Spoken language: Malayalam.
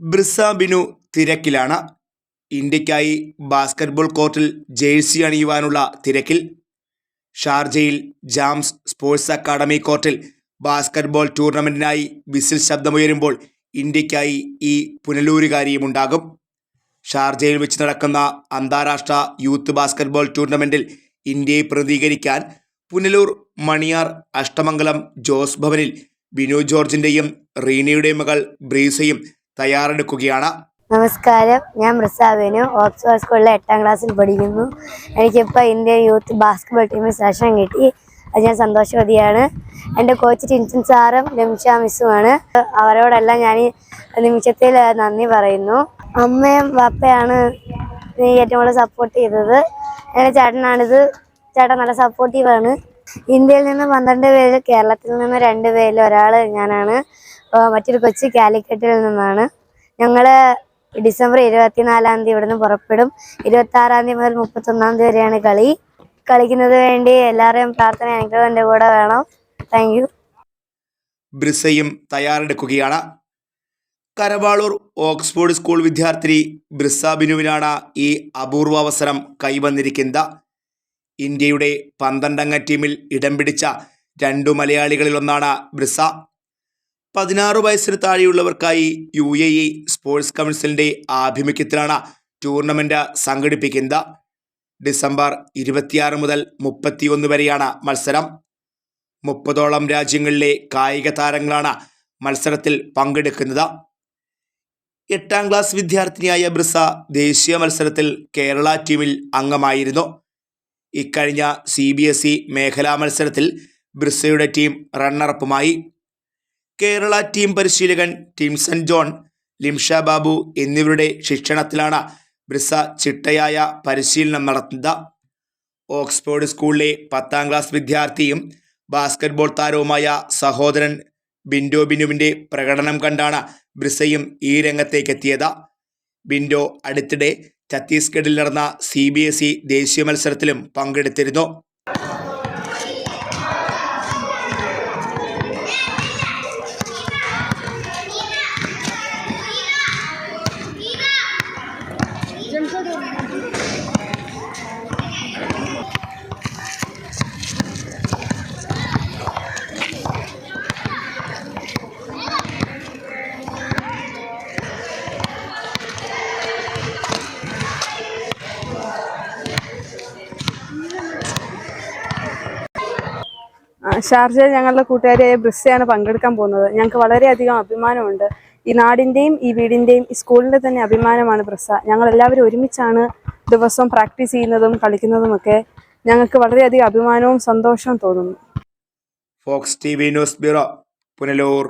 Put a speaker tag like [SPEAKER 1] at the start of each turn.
[SPEAKER 1] ബ്രിസ ബിനു തിരക്കിലാണ്. ഇന്ത്യക്കായി ബാസ്കറ്റ്ബോൾ കോർട്ടിൽ ജേഴ്സി അണിയുവാനുള്ള തിരക്കിൽ. ഷാർജയിൽ ജാംസ് സ്പോർട്സ് അക്കാഡമി കോർട്ടിൽ ബാസ്കറ്റ്ബോൾ ടൂർണമെന്റിനായി വിസിൽ ശബ്ദമുയരുമ്പോൾ ഇന്ത്യക്കായി ഈ പുനലൂരുകാരിയുമുണ്ടാകും. ഷാർജയിൽ വെച്ച് നടക്കുന്ന അന്താരാഷ്ട്ര യൂത്ത് ബാസ്കറ്റ്ബോൾ ടൂർണമെന്റിൽ ഇന്ത്യയെ പ്രതികരിക്കാൻ പുനലൂർ മണിയാർ അഷ്ടമംഗലം ജോസ് ഭവനിൽ ബിനു ജോർജിന്റെയും റീനയുടെയും മകൾ ബ്രീസയും തയ്യാറെടുക്കുകയാണ്.
[SPEAKER 2] നമസ്കാരം. ഞാൻ മൃസാബിനു ഓക്സ്ഫോർഡ് സ്കൂളിലെ എട്ടാം ക്ലാസ്സിൽ പഠിക്കുന്നു. എനിക്കിപ്പോൾ ഇന്ത്യ യൂത്ത് ബാസ്കറ്റ്ബോൾ ടീമിൽ സെലക്ഷൻ കിട്ടി. അത് ഞാൻ സന്തോഷവതിയാണ്. എന്റെ കോച്ച് ടിൻസൻ സാറും ലംഷ മിസ്സുമാണ് അവരോടെല്ലാം ഞാൻ നിമിഷത്തിൽ നന്ദി പറയുന്നു. അമ്മയും പപ്പയാണ് നീ ഏറ്റവും കൂടുതൽ സപ്പോർട്ട് ചെയ്തത്. എന്റെ ചേട്ടനാണിത്. ചേട്ടൻ നല്ല സപ്പോർട്ടീവാണ് ഇന്ത്യയിൽ നിന്ന് പന്ത്രണ്ട് പേര് കേരളത്തിൽ നിന്ന് രണ്ട് പേരിൽ ഒരാൾ ഞാനാണ്. മറ്റൊരു കൊച്ച് കാലിക്കറ്റിൽ നിന്നാണ്. ഞങ്ങൾ ഡിസംബർ ഇരുപത്തിനാലാം തീയതി ഇവിടുന്ന് പുറപ്പെടും. ഇരുപത്തി ആറാം തീയതി മുതൽ മുപ്പത്തൊന്നാം തീയതി വരെയാണ് കളി. കളിക്കുന്നത് വേണ്ടി എല്ലാവരെയും പ്രാർത്ഥന എനിക്കും എന്റെ കൂടെ വേണം. താങ്ക് യു
[SPEAKER 1] ബ്രിസയും തയ്യാറെടുക്കുകയാണ്. കരവാളൂർ ഓക്സ്ഫോർഡ് സ്കൂൾ വിദ്യാർത്ഥിനി ബ്രിസ ബിനുവിനാണ് ഈ അപൂർവ അവസരം കൈവന്നിരിക്കുന്നത്. ഇന്ത്യയുടെ പന്ത്രണ്ടംഗ ടീമിൽ ഇടം പിടിച്ച രണ്ടു മലയാളികളിലൊന്നാണ് ബ്രിസ. പതിനാറ് വയസ്സിന് താഴെയുള്ളവർക്കായി യു എ ഇ സ്പോർട്സ് കൗൺസിലിന്റെ ആഭിമുഖ്യത്തിലാണ് ടൂർണമെന്റ് സംഘടിപ്പിക്കുന്നത്. ഡിസംബർ ഇരുപത്തിയാറ് മുതൽ മുപ്പത്തിയൊന്ന് വരെയാണ് മത്സരം. മുപ്പതോളം രാജ്യങ്ങളിലെ കായിക താരങ്ങളാണ് മത്സരത്തിൽ പങ്കെടുക്കുന്നത്. എട്ടാം ക്ലാസ് വിദ്യാർത്ഥിനിയായ ബ്രിസ ദേശീയ മത്സരത്തിൽ കേരള ടീമിൽ അംഗമായിരുന്നു. ഇക്കഴിഞ്ഞ സി ബി എസ് ഇ മേഖലാ മത്സരത്തിൽ ബ്രിസയുടെ ടീം റണ്ണറപ്പുമായി. കേരള ടീം പരിശീലകൻ ടിംസൺ ജോൺ ലിംഷ ബാബു എന്നിവരുടെ ശിക്ഷണത്തിലാണ് ബ്രിസ ചിട്ടയായ പരിശീലനം നടത്തുന്നത്. ഓക്സ്ഫോർഡ് സ്കൂളിലെ പത്താം ക്ലാസ് വിദ്യാർത്ഥിയും ബാസ്കറ്റ്ബോൾ താരവുമായ സഹോദരൻ ബിൻഡോ ബിനുവിന്റെ പ്രകടനം കണ്ടാണ് ബ്രിസയും ഈ രംഗത്തേക്ക് എത്തിയത് ബിൻഡോ അടുത്തിടെ ഛത്തീസ്ഗഡിൽ നടന്ന സി ബി എസ് ഇ ദേശീയ മത്സരത്തിലും പങ്കെടുത്തിരുന്നു.
[SPEAKER 3] ഷാർജയിൽ ഞങ്ങളുടെ കൂട്ടുകാരിയായ ബ്രിസ്സയാണ് പങ്കെടുക്കാൻ പോകുന്നത്. ഞങ്ങൾക്ക് വളരെയധികം അഭിമാനമുണ്ട്. ഈ നാടിന്റെയും ഈ വീടിന്റെയും ഈ സ്കൂളിന്റെ തന്നെ അഭിമാനമാണ് ബ്രിസ്സ. ഞങ്ങൾ എല്ലാവരും ഒരുമിച്ചാണ് ദിവസവും പ്രാക്ടീസ് ചെയ്യുന്നതും കളിക്കുന്നതുമൊക്കെ ഞങ്ങൾക്ക് വളരെയധികം അഭിമാനവും സന്തോഷവും തോന്നുന്നു.
[SPEAKER 1] Fox T V news bureau Punalur.